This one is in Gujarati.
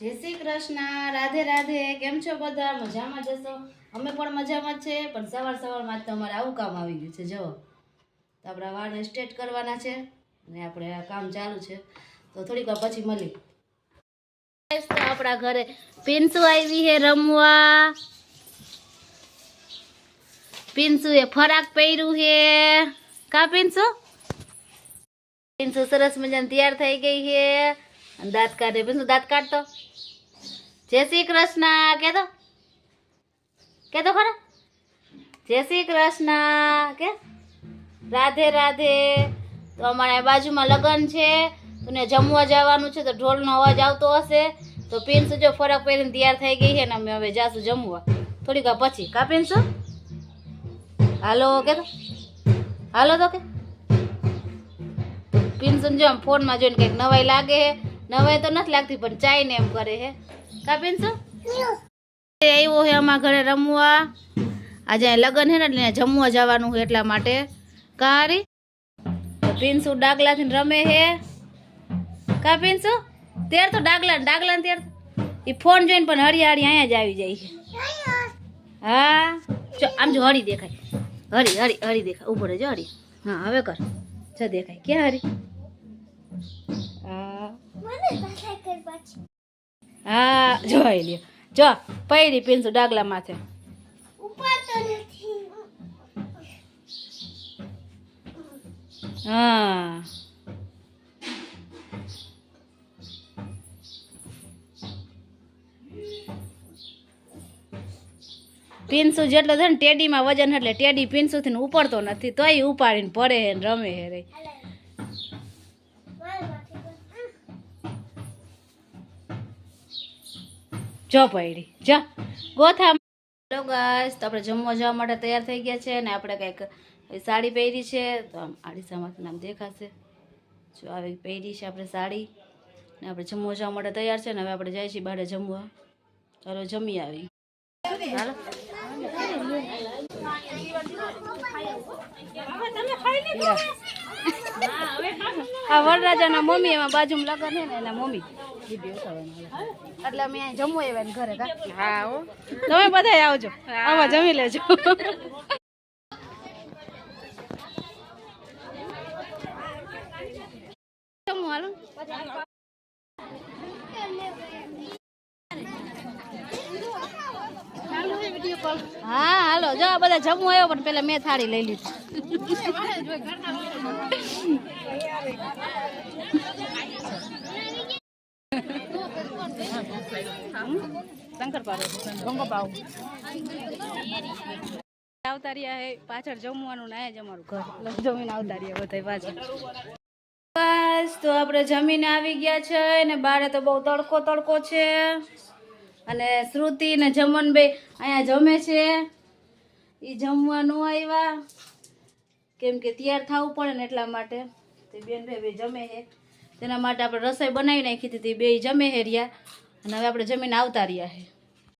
જય શ્રી કૃષ્ણ, રાધે રાધે, કેમ છો બધા? મજામાં જશો? અમે પણ મજામાં છે, પણ સવાર સવારમાં જ તમારે આવું કામ આવી ગયું છે, જુઓ. તો આપણા વાળને સ્ટ્રેટ કરવાના છે, અને આપણે આ કામ ચાલુ છે. તો થોડીક વાર પછી મળી આપણા ઘરે પિન્સુ આવી હે રમવા. પિન્સુ એ ફરાક પહેર્યું હે કા પિન્સુ? પિન્સુ સરસ મજાની તૈયાર થઈ ગઈ છે. અને દાંત કાઢે. પિન્સુ, દાંત કાઢતો. જય શ્રી કૃષ્ણ. કે તો. કે દો ખરા. જય શ્રી કૃષ્ણ. કે રાધે રાધે. તો અમારે બાજુમાં લગ્ન છે. તને જમવા જવાનું છે તો ઢોલનો અવાજ આવતો હશે. તો પિન્સ જો ફરક પહેરીને તૈયાર થઈ ગઈ છે ને અમે હવે જાશું જમવા. થોડીક વાર પછી. કા પિન્સ? હાલો કે તો. હાલો તો કે પિન્સન જો આમ ફોનમાં જોઈને કંઈક નવાઈ લાગે હે નવાઈ તો નથી લાગતી, પણ ચાઈને એમ કરે હે કા પિન્સુ આવ્યો હે અમારા ઘરે રમવા. આજે લગ્ન હે ને એટલે જમવા જવાનું છે એટલા માટે. કારી પિન્સુ ડાગલાથી રમે હે. કા પિન્સુ તેર તો ડાગલા ને ડાગલા ને તેર એ ફોન જોઈને પણ હળી હળી અહીંયા જ આવી જાય છે. હા? જો આમ જો હળી દેખાય. હરી હરી હરી દેખાય. ઊભો રહેજો હરી. હા હવે કર. જો દેખાય. ક્યાં હરી? હા. હા, જોઈ લ્યો. જો પૈડી પીંસુ ડાગલા માથે. પીંસુ જેટલો છે ને ટેડીમાં વજન એટલે ટેડી પીનસુથી ઉપડતો નથી, તોય ઉપાડીને પડે હે રમે હે રે. જો પૈડી જા. ગોથા હેલો ગાઈસ તો આપણે જમવા જવા માટે તૈયાર થઈ ગયા છે ને આપણે કંઈક સાડી પહેરી છે તો આમ આડીસામાંથી નામ દેખાશે. જો આવી પહેરી છે આપણે સાડી ને આપણે જમવા જવા માટે તૈયાર છે ને હવે આપણે જઈએ છીએ બહાર જમવા. ચાલો જમી આવી. આ વરરાજાના મમ્મી એમાં બાજુમાં લગન છે ને એના મમ્મી. એટલે અમે અહીં જમવું આવ્યા ને ઘરે હા હો. તમે બધા આવજો. આવા જમી લેજો. હા હાલો. જો આ બધા જમવું આવ્યો પણ પેલા મેં થાળી લઈ લીધી. શંકર હે, પાછળ જમવાનું ના જ અમારું ઘર. જમીને આવતા રહ્યા બધા પાછળ. બસ, તો આપણે જમીને આવી ગયા છે ને બારે તો બહુ તડકો તડકો છે. અને શ્રુતિ ને જમનભાઈ અહીંયા જમે છે. એ જમવાનું આવ્યા કેમ કે તૈયાર થવું પડે ને એટલા માટે. તે બેન ભાઈ બે જમે છે. તેના માટે આપણે રસોઈ બનાવી નાખી હતી બે જમે હે રહ્યા. અને હવે આપણે જમીને આવતા રહ્યા છે